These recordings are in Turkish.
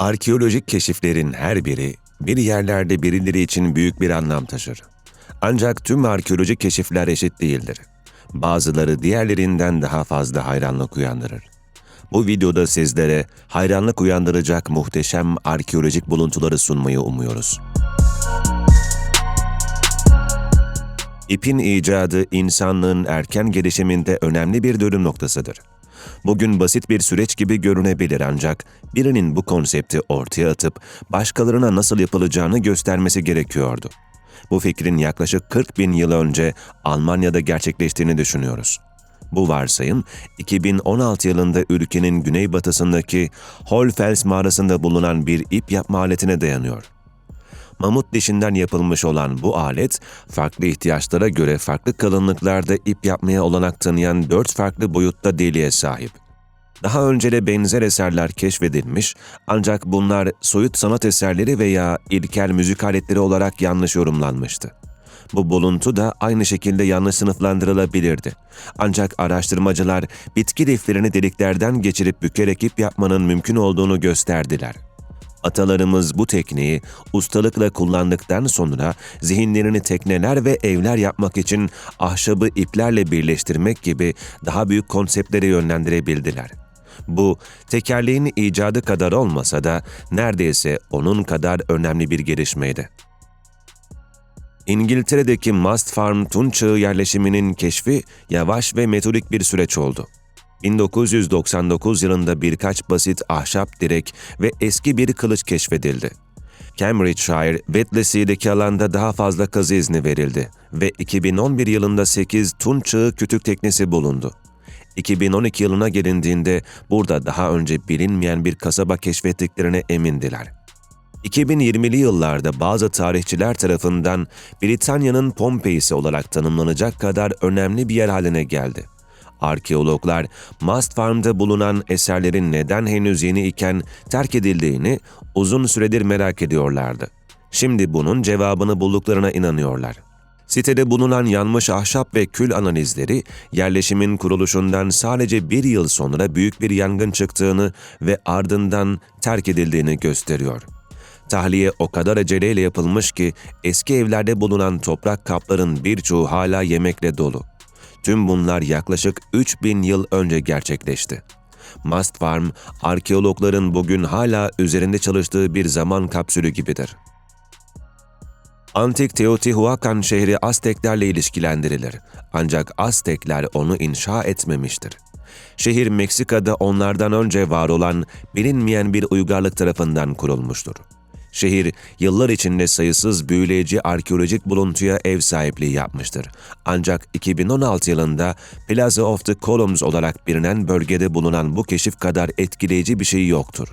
Arkeolojik keşiflerin her biri bir yerlerde birileri için büyük bir anlam taşır. Ancak tüm arkeolojik keşifler eşit değildir. Bazıları diğerlerinden daha fazla hayranlık uyandırır. Bu videoda sizlere hayranlık uyandıracak muhteşem arkeolojik buluntuları sunmayı umuyoruz. İpin icadı insanlığın erken gelişiminde önemli bir dönüm noktasıdır. Bugün basit bir süreç gibi görünebilir ancak birinin bu konsepti ortaya atıp başkalarına nasıl yapılacağını göstermesi gerekiyordu. Bu fikrin yaklaşık 40 bin yıl önce Almanya'da gerçekleştiğini düşünüyoruz. Bu varsayım 2016 yılında ülkenin güneybatısındaki Holfels mağarasında bulunan bir ip yapma aletine dayanıyor. Mamut dişinden yapılmış olan bu alet, farklı ihtiyaçlara göre farklı kalınlıklarda ip yapmaya olanak tanıyan dört farklı boyutta deliğe sahip. Daha önce de benzer eserler keşfedilmiş ancak bunlar soyut sanat eserleri veya ilkel müzik aletleri olarak yanlış yorumlanmıştı. Bu buluntu da aynı şekilde yanlış sınıflandırılabilirdi. Ancak araştırmacılar bitki liflerini deliklerden geçirip bükerek ip yapmanın mümkün olduğunu gösterdiler. Atalarımız bu tekniği ustalıkla kullandıktan sonra zihinlerini tekneler ve evler yapmak için ahşabı iplerle birleştirmek gibi daha büyük konseptlere yönlendirebildiler. Bu, tekerleğin icadı kadar olmasa da neredeyse onun kadar önemli bir gelişmeydi. İngiltere'deki Mast Farm Tun Çağı yerleşiminin keşfi yavaş ve metodik bir süreç oldu. 1999 yılında birkaç basit ahşap direk ve eski bir kılıç keşfedildi. Cambridgeshire, Wetlesley'deki alanda daha fazla kazı izni verildi ve 2011 yılında 8 Tun Çağı kütük teknesi bulundu. 2012 yılına gelindiğinde burada daha önce bilinmeyen bir kasaba keşfettiklerine emindiler. 2020'li yıllarda bazı tarihçiler tarafından Britanya'nın Pompei'si olarak tanımlanacak kadar önemli bir yer haline geldi. Arkeologlar, Mast Farm'da bulunan eserlerin neden henüz yeni iken terk edildiğini uzun süredir merak ediyorlardı. Şimdi bunun cevabını bulduklarına inanıyorlar. Sitede bulunan yanmış ahşap ve kül analizleri, yerleşimin kuruluşundan sadece bir yıl sonra büyük bir yangın çıktığını ve ardından terk edildiğini gösteriyor. Tahliye o kadar aceleyle yapılmış ki eski evlerde bulunan toprak kapların birçoğu hala yemekle dolu. Tüm bunlar yaklaşık 3000 yıl önce gerçekleşti. Mast Farm, arkeologların bugün hala üzerinde çalıştığı bir zaman kapsülü gibidir. Antik Teotihuacan şehri Azteklerle ilişkilendirilir. Ancak Aztekler onu inşa etmemiştir. Şehir Meksika'da onlardan önce var olan bilinmeyen bir uygarlık tarafından kurulmuştur. Şehir, yıllar içinde sayısız büyüleyici arkeolojik buluntuya ev sahipliği yapmıştır. Ancak 2016 yılında Plaza of the Columns olarak bilinen bölgede bulunan bu keşif kadar etkileyici bir şey yoktur.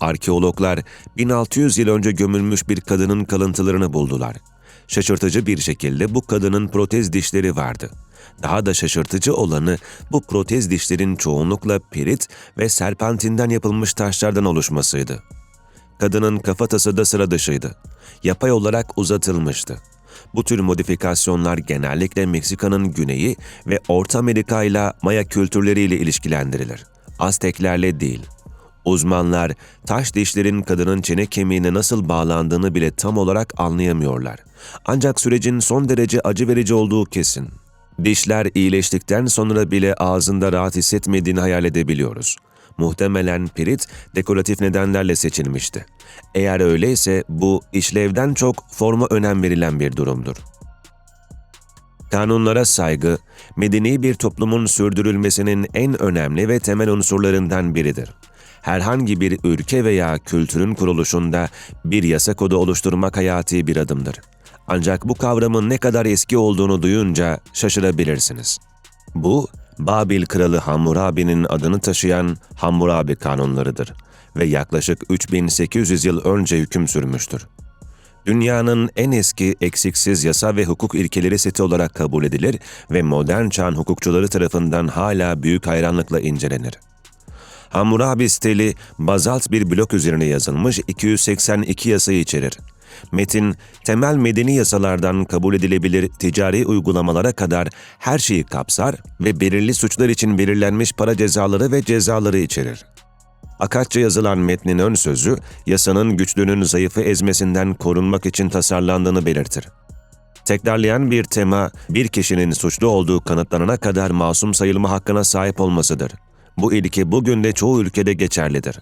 Arkeologlar 1600 yıl önce gömülmüş bir kadının kalıntılarını buldular. Şaşırtıcı bir şekilde bu kadının protez dişleri vardı. Daha da şaşırtıcı olanı bu protez dişlerin çoğunlukla pirit ve serpantinden yapılmış taşlardan oluşmasıydı. Kadının kafatası da sıra dışıydı. Yapay olarak uzatılmıştı. Bu tür modifikasyonlar genellikle Meksika'nın güneyi ve Orta Amerika ile Maya kültürleriyle ilişkilendirilir. Azteklerle değil. Uzmanlar taş dişlerin kadının çene kemiğine nasıl bağlandığını bile tam olarak anlayamıyorlar. Ancak sürecin son derece acı verici olduğu kesin. Dişler iyileştikten sonra bile ağzında rahat hissetmediğini hayal edebiliyoruz. Muhtemelen pirit dekoratif nedenlerle seçilmişti. Eğer öyleyse bu işlevden çok forma önem verilen bir durumdur. Kanunlara saygı, medeni bir toplumun sürdürülmesinin en önemli ve temel unsurlarından biridir. Herhangi bir ülke veya kültürün kuruluşunda bir yasa kodu oluşturmak hayati bir adımdır. Ancak bu kavramın ne kadar eski olduğunu duyunca şaşırabilirsiniz. Bu, Babil kralı Hammurabi'nin adını taşıyan Hammurabi kanunlarıdır ve yaklaşık 3800 yıl önce hüküm sürmüştür. Dünyanın en eski eksiksiz yasa ve hukuk ilkeleri seti olarak kabul edilir ve modern çağın hukukçuları tarafından hala büyük hayranlıkla incelenir. Hammurabi stili bazalt bir blok üzerine yazılmış 282 yasayı içerir. Metin, temel medeni yasalardan kabul edilebilir ticari uygulamalara kadar her şeyi kapsar ve belirli suçlar için belirlenmiş para cezaları ve cezaları içerir. Akatça yazılan metnin ön sözü, yasanın güçlünün zayıfı ezmesinden korunmak için tasarlandığını belirtir. Tekrarlayan bir tema, bir kişinin suçlu olduğu kanıtlanana kadar masum sayılma hakkına sahip olmasıdır. Bu ilke bugün de çoğu ülkede geçerlidir.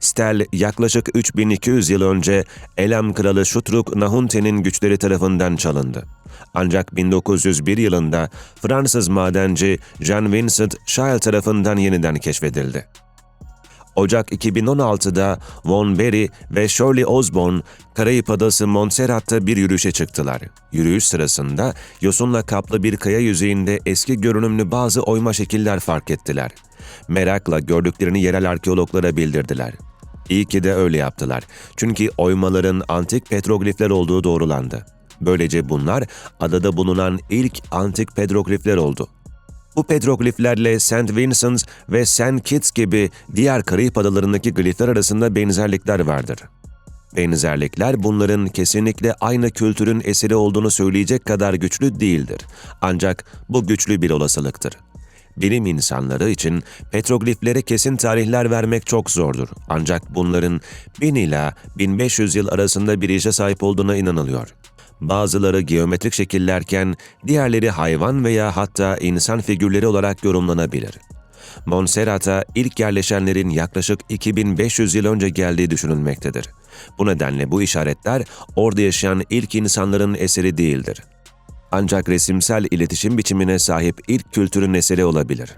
Stel yaklaşık 3200 yıl önce Elam kralı Şutruk Nahunte'nin güçleri tarafından çalındı. Ancak 1901 yılında Fransız madenci Jean Vincent Scheele tarafından yeniden keşfedildi. Ocak 2016'da Von Berry ve Shirley Osborne, Karayip Adası Montserrat'ta bir yürüyüşe çıktılar. Yürüyüş sırasında yosunla kaplı bir kaya yüzeyinde eski görünümlü bazı oyma şekiller fark ettiler. Merakla gördüklerini yerel arkeologlara bildirdiler. İyi ki de öyle yaptılar. Çünkü oymaların antik petroglifler olduğu doğrulandı. Böylece bunlar adada bulunan ilk antik petroglifler oldu. Bu petrogliflerle St. Vincent ve St. Kitts gibi diğer Karayip adalarındaki glifler arasında benzerlikler vardır. Benzerlikler bunların kesinlikle aynı kültürün eseri olduğunu söyleyecek kadar güçlü değildir. Ancak bu güçlü bir olasılıktır. Bilim insanları için petrogliflere kesin tarihler vermek çok zordur. Ancak bunların 1000 ila 1500 yıl arasında bir işe sahip olduğuna inanılıyor. Bazıları geometrik şekillerken diğerleri hayvan veya hatta insan figürleri olarak yorumlanabilir. Montserrat'a ilk yerleşenlerin yaklaşık 2500 yıl önce geldiği düşünülmektedir. Bu nedenle bu işaretler orada yaşayan ilk insanların eseri değildir. Ancak resimsel iletişim biçimine sahip ilk kültürün eseri olabilir.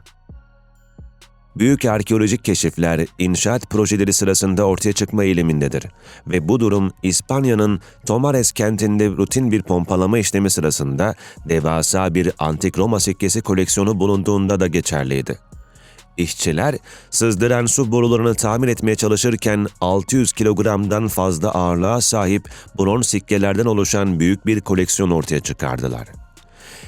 Büyük arkeolojik keşifler inşaat projeleri sırasında ortaya çıkma eğilimindedir ve bu durum İspanya'nın Tomares kentinde rutin bir pompalama işlemi sırasında devasa bir antik Roma sikkesi koleksiyonu bulunduğunda da geçerliydi. İşçiler sızdıran su borularını tamir etmeye çalışırken 600 kilogramdan fazla ağırlığa sahip bronz sikkelerden oluşan büyük bir koleksiyon ortaya çıkardılar.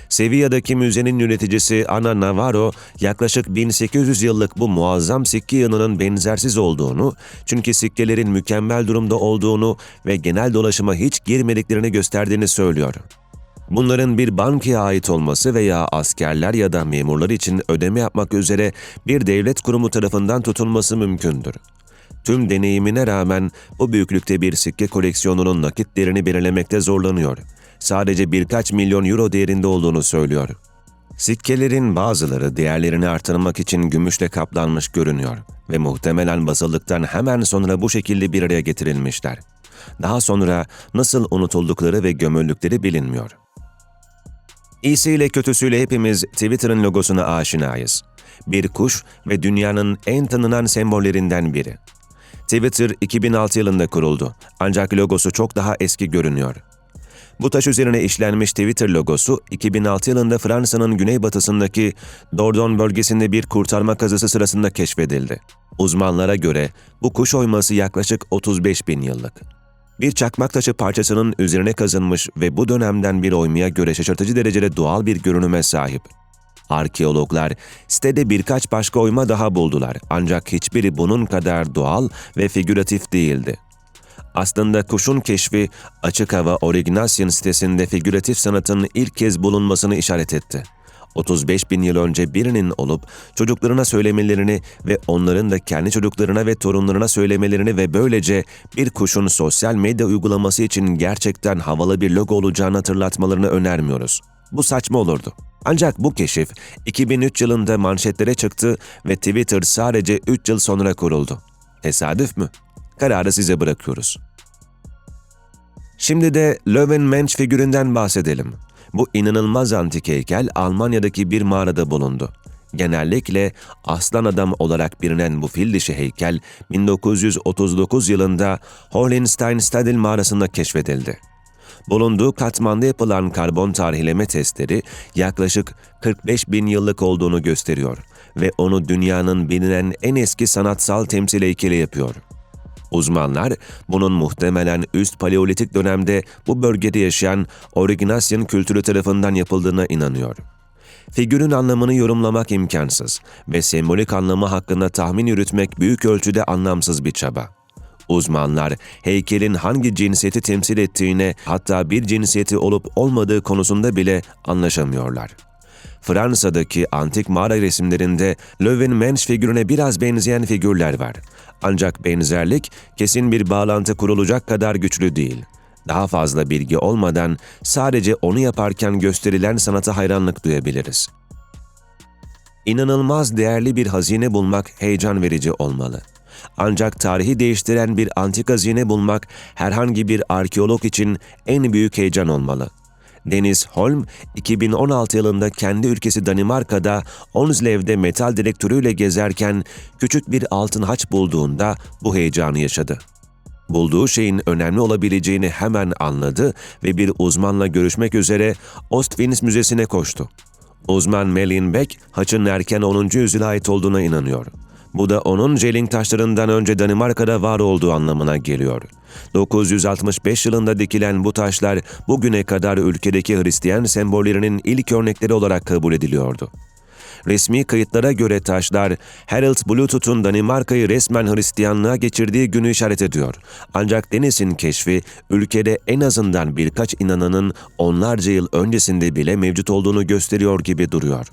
Sevilla'daki müzenin yöneticisi Ana Navarro yaklaşık 1800 yıllık bu muazzam sikke yanının benzersiz olduğunu, çünkü sikkelerin mükemmel durumda olduğunu ve genel dolaşıma hiç girmediklerini gösterdiğini söylüyor. Bunların bir bankaya ait olması veya askerler ya da memurlar için ödeme yapmak üzere bir devlet kurumu tarafından tutulması mümkündür. Tüm deneyimine rağmen bu büyüklükte bir sikke koleksiyonunun nakit değerini belirlemekte zorlanıyor. Sadece birkaç milyon euro değerinde olduğunu söylüyor. Sikkelerin bazıları değerlerini artırmak için gümüşle kaplanmış görünüyor ve muhtemelen basıldıktan hemen sonra bu şekilde bir araya getirilmişler. Daha sonra nasıl unutuldukları ve gömüldükleri bilinmiyor. İyisiyle kötüsüyle hepimiz Twitter'ın logosuna aşinayız. Bir kuş ve dünyanın en tanınan sembollerinden biri. Twitter 2006 yılında kuruldu ancak logosu çok daha eski görünüyor. Bu taş üzerine işlenmiş Twitter logosu 2006 yılında Fransa'nın güneybatısındaki Dordogne bölgesinde bir kurtarma kazısı sırasında keşfedildi. Uzmanlara göre bu kuş oyması yaklaşık 35 bin yıllık. Bir çakmak taşı parçasının üzerine kazınmış ve bu dönemden bir oymaya göre şaşırtıcı derecede doğal bir görünüme sahip. Arkeologlar sitede birkaç başka oyma daha buldular ancak hiçbiri bunun kadar doğal ve figüratif değildi. Aslında kuşun keşfi açık hava Orignacien sitesinde figüratif sanatın ilk kez bulunmasını işaret etti. 35 bin yıl önce birinin olup çocuklarına söylemelerini ve onların da kendi çocuklarına ve torunlarına söylemelerini ve böylece bir kuşun sosyal medya uygulaması için gerçekten havalı bir logo olacağını hatırlatmalarını önermiyoruz. Bu saçma olurdu. Ancak bu keşif 2003 yılında manşetlere çıktı ve Twitter sadece 3 yıl sonra kuruldu. Tesadüf mü? Kararı size bırakıyoruz. Şimdi de Löwenmensch figüründen bahsedelim. Bu inanılmaz antik heykel Almanya'daki bir mağarada bulundu. Genellikle aslan adam olarak bilinen bu fil dişi heykel 1939 yılında Hohenstein-Stadil mağarasında keşfedildi. Bulunduğu katmanda yapılan karbon tarihleme testleri yaklaşık 45 bin yıllık olduğunu gösteriyor ve onu dünyanın bilinen en eski sanatsal temsil heykeli yapıyor. Uzmanlar bunun muhtemelen üst paleolitik dönemde bu bölgede yaşayan Orignacien kültürü tarafından yapıldığına inanıyor. Figürün anlamını yorumlamak imkansız ve sembolik anlamı hakkında tahmin yürütmek büyük ölçüde anlamsız bir çaba. Uzmanlar heykelin hangi cinsiyeti temsil ettiğine hatta bir cinsiyeti olup olmadığı konusunda bile anlaşamıyorlar. Fransa'daki antik mağara resimlerinde Löwen Mensch figürüne biraz benzeyen figürler var. Ancak benzerlik kesin bir bağlantı kurulacak kadar güçlü değil. Daha fazla bilgi olmadan sadece onu yaparken gösterilen sanata hayranlık duyabiliriz. İnanılmaz değerli bir hazine bulmak heyecan verici olmalı. Ancak tarihi değiştiren bir antik hazine bulmak herhangi bir arkeolog için en büyük heyecan olmalı. Deniz Holm, 2016 yılında kendi ülkesi Danimarka'da Onslev'de metal direktörüyle gezerken küçük bir altın haç bulduğunda bu heyecanı yaşadı. Bulduğu şeyin önemli olabileceğini hemen anladı ve bir uzmanla görüşmek üzere Ostwins Müzesi'ne koştu. Uzman Melin Beck, haçın erken 10. yüzyıla ait olduğuna inanıyor. Bu da onun Jelling taşlarından önce Danimarka'da var olduğu anlamına geliyor. 965 yılında dikilen bu taşlar bugüne kadar ülkedeki Hristiyan sembollerinin ilk örnekleri olarak kabul ediliyordu. Resmi kayıtlara göre taşlar, Harold Bluetooth'un Danimarka'yı resmen Hristiyanlığa geçirdiği günü işaret ediyor. Ancak Deniz'in keşfi, ülkede en azından birkaç inananın onlarca yıl öncesinde bile mevcut olduğunu gösteriyor gibi duruyor.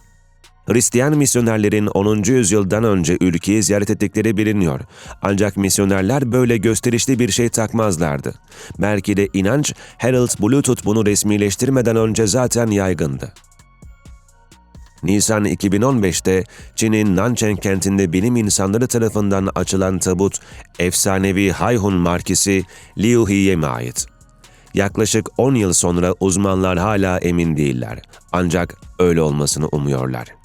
Hristiyan misyonerlerin 10. yüzyıldan önce ülkeyi ziyaret ettikleri biliniyor. Ancak misyonerler böyle gösterişli bir şey takmazlardı. Belki de inanç, Harold Bluetooth bunu resmileştirmeden önce zaten yaygındı. Nisan 2015'te Çin'in Nancheng kentinde bilim insanları tarafından açılan tabut, efsanevi Hayhun markisi Liu Hiye'me ait. Yaklaşık 10 yıl sonra uzmanlar hala emin değiller. Ancak öyle olmasını umuyorlar.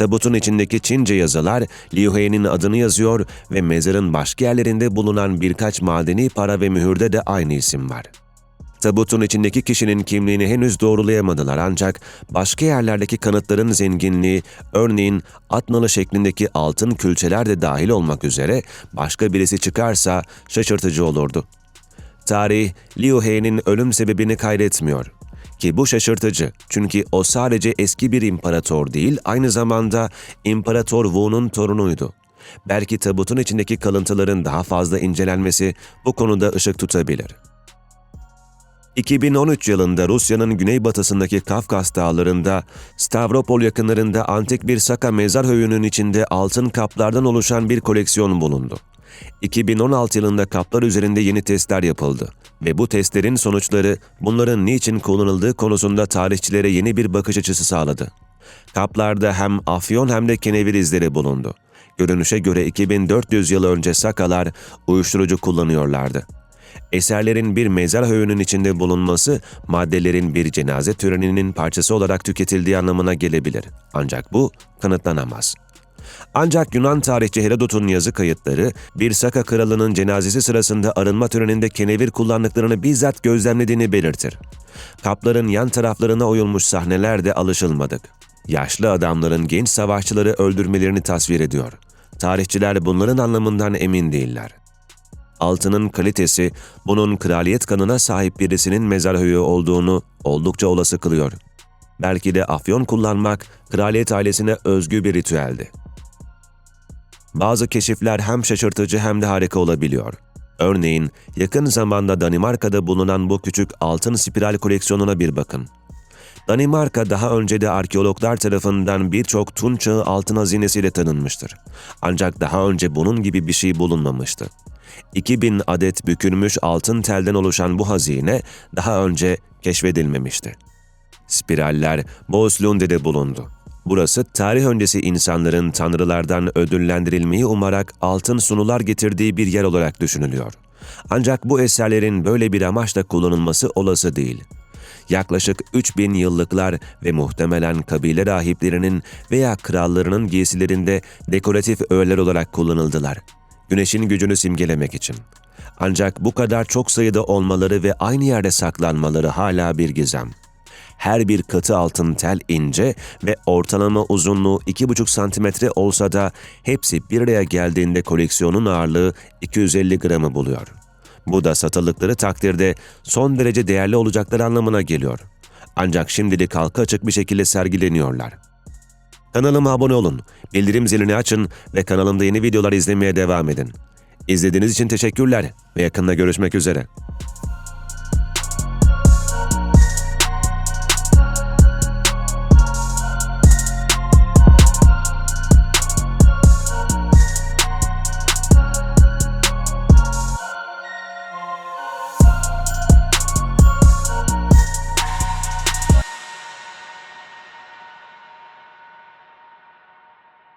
Tabutun içindeki Çince yazılar Liu He'nin adını yazıyor ve mezarın başka yerlerinde bulunan birkaç madeni para ve mühürde de aynı isim var. Tabutun içindeki kişinin kimliğini henüz doğrulayamadılar ancak başka yerlerdeki kanıtların zenginliği, örneğin atnalı şeklindeki altın külçeler de dahil olmak üzere başka birisi çıkarsa şaşırtıcı olurdu. Tarih, Liu He'nin ölüm sebebini kaydetmiyor. Ki bu şaşırtıcı çünkü o sadece eski bir imparator değil, aynı zamanda İmparator Wu'nun torunuydu. Belki tabutun içindeki kalıntıların daha fazla incelenmesi bu konuda ışık tutabilir. 2013 yılında Rusya'nın güneybatısındaki Kafkas dağlarında, Stavropol yakınlarında antik bir Saka mezar höyünün içinde altın kaplardan oluşan bir koleksiyon bulundu. 2016 yılında kaplar üzerinde yeni testler yapıldı ve bu testlerin sonuçları bunların niçin kullanıldığı konusunda tarihçilere yeni bir bakış açısı sağladı. Kaplarda hem afyon hem de kenevir izleri bulundu. Görünüşe göre 2400 yıl önce Sakalar uyuşturucu kullanıyorlardı. Eserlerin bir mezar höyünün içinde bulunması, maddelerin bir cenaze töreninin parçası olarak tüketildiği anlamına gelebilir. Ancak bu kanıtlanamaz. Ancak Yunan tarihçi Herodot'un yazı kayıtları, bir Saka kralının cenazesi sırasında arınma töreninde kenevir kullandıklarını bizzat gözlemlediğini belirtir. Kapların yan taraflarına oyulmuş sahneler de alışılmadık. Yaşlı adamların genç savaşçıları öldürmelerini tasvir ediyor. Tarihçiler bunların anlamından emin değiller. Altının kalitesi bunun kraliyet kanına sahip birisinin mezar höyü olduğunu oldukça olası kılıyor. Belki de afyon kullanmak kraliyet ailesine özgü bir ritüeldi. Bazı keşifler hem şaşırtıcı hem de harika olabiliyor. Örneğin yakın zamanda Danimarka'da bulunan bu küçük altın spiral koleksiyonuna bir bakın. Danimarka daha önce de arkeologlar tarafından birçok Tun çağı altın hazinesiyle tanınmıştır. Ancak daha önce bunun gibi bir şey bulunmamıştı. 2000 adet bükülmüş altın telden oluşan bu hazine daha önce keşfedilmemişti. Spiraller Boğazlunde'de bulundu. Burası tarih öncesi insanların tanrılardan ödüllendirilmeyi umarak altın sunular getirdiği bir yer olarak düşünülüyor. Ancak bu eserlerin böyle bir amaçla kullanılması olası değil. Yaklaşık 3000 yıllıklar ve muhtemelen kabile rahiplerinin veya krallarının giysilerinde dekoratif öğeler olarak kullanıldılar. Güneşin gücünü simgelemek için. Ancak bu kadar çok sayıda olmaları ve aynı yerde saklanmaları hala bir gizem. Her bir katı altın tel ince ve ortalama uzunluğu 2,5 santimetre olsa da hepsi bir araya geldiğinde koleksiyonun ağırlığı 250 gramı buluyor. Bu da satıldıkları takdirde son derece değerli olacakları anlamına geliyor. Ancak şimdilik halka açık bir şekilde sergileniyorlar. Kanalıma abone olun, bildirim zilini açın ve kanalımda yeni videolar izlemeye devam edin. İzlediğiniz için teşekkürler ve yakında görüşmek üzere.